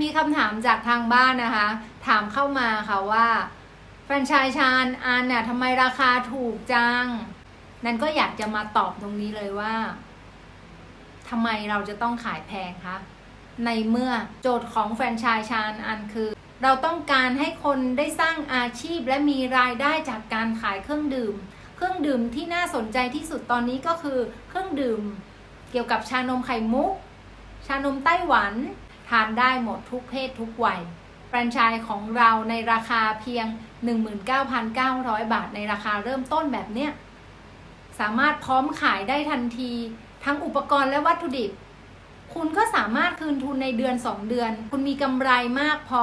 มีคำถามจากทางบ้านนะคะ ถามเข้ามาค่ะว่าแฟรนไชส์ชานอันเนี่ยทำไมราคาถูกจัง นั้นก็อยากจะมาตอบตรงนี้เลยว่าทำไมเราจะต้องขายแพงคะในเมื่อโจทย์ของแฟรนไชส์ชานอันคือ เราต้องการให้คนได้สร้างอาชีพและมีรายได้จากการขายเครื่องดื่ม เครื่องดื่มที่น่าสนใจที่สุดตอนนี้ก็คือเครื่องดื่ม เกี่ยวกับชานมไข่มุก ชานมไต้หวัน ทานได้หมดทุกเพศทุกวัย แฟรนไชส์ของเราในราคาเพียง 19,900 บาทในราคาเริ่มต้นแบบเนี้ย สามารถพร้อมขายได้ทันที ทั้งอุปกรณ์และวัตถุดิบ คุณก็สามารถคืนทุนในเดือน 2 เดือน คุณมีกำไรมากพอ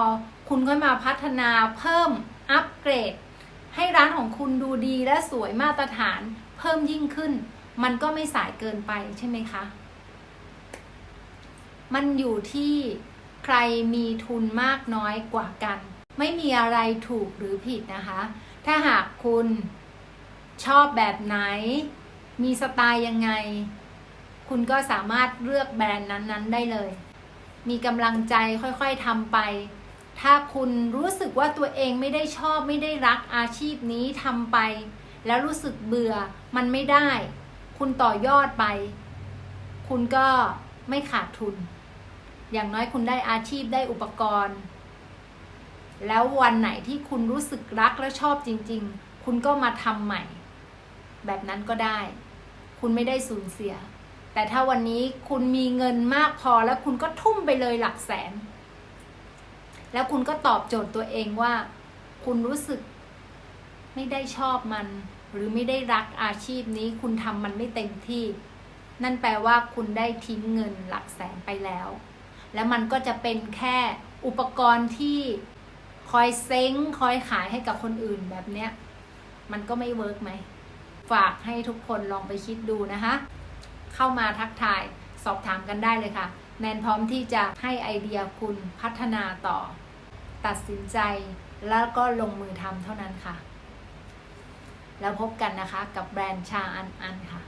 คุณค่อยมาพัฒนาเพิ่มอัปเกรด ให้ร้านของคุณดูดีและสวยมาตรฐานเพิ่มยิ่งขึ้น มันก็ไม่สายเกินไปใช่ไหมคะ มันอยู่ที่ใครมีทุนมากน้อยกว่ากัน ไม่มีอะไรถูกหรือผิดนะคะ ถ้าหากคุณชอบแบบไหน มีสไตล์ยังไง คุณก็สามารถเลือกแบรนด์นั้นๆ ได้เลย มีกำลังใจค่อยๆทำไป ถ้าคุณรู้สึกว่าตัวเองไม่ได้ชอบไม่ได้รักอาชีพนี้ทำไป แล้วรู้สึกเบื่อมันไม่ได้ คุณต่อยอดไป คุณก็ไม่ขาดทุน อย่างน้อยคุณได้อาชีพได้อุปกรณ์ แล้ววันไหนที่คุณรู้สึกรักและชอบจริง ๆ คุณก็มาทำใหม่ แบบนั้นก็ได้ คุณไม่ได้สูญเสีย แต่ถ้าวันนี้คุณมีเงินมากพอแล้วคุณก็ทุ่มไปเลยหลักแสน แล้วคุณก็ตอบโจทย์ตัวเองว่า คุณรู้สึกไม่ได้ชอบมัน หรือไม่ได้รักอาชีพนี้ คุณทำมันไม่เต็มที่ นั่นแปลว่าคุณได้ทิ้งเงินหลักแสนไปแล้ว แล้วมันก็จะเป็นแค่อุปกรณ์ที่คอยเซ้งคอยขายให้กับคนอื่นแบบเนี้ย มันก็ไม่เวิร์กไหม ฝากให้ทุกคนลองไปคิดดูนะคะ เข้ามาทักทายสอบถามกันได้เลยค่ะ แนนพร้อมที่จะให้ไอเดียคุณพัฒนาต่อ ตัดสินใจแล้วก็ลงมือทำเท่านั้นค่ะ แล้วพบกันนะคะกับแบรนด์ชาอันอันค่ะ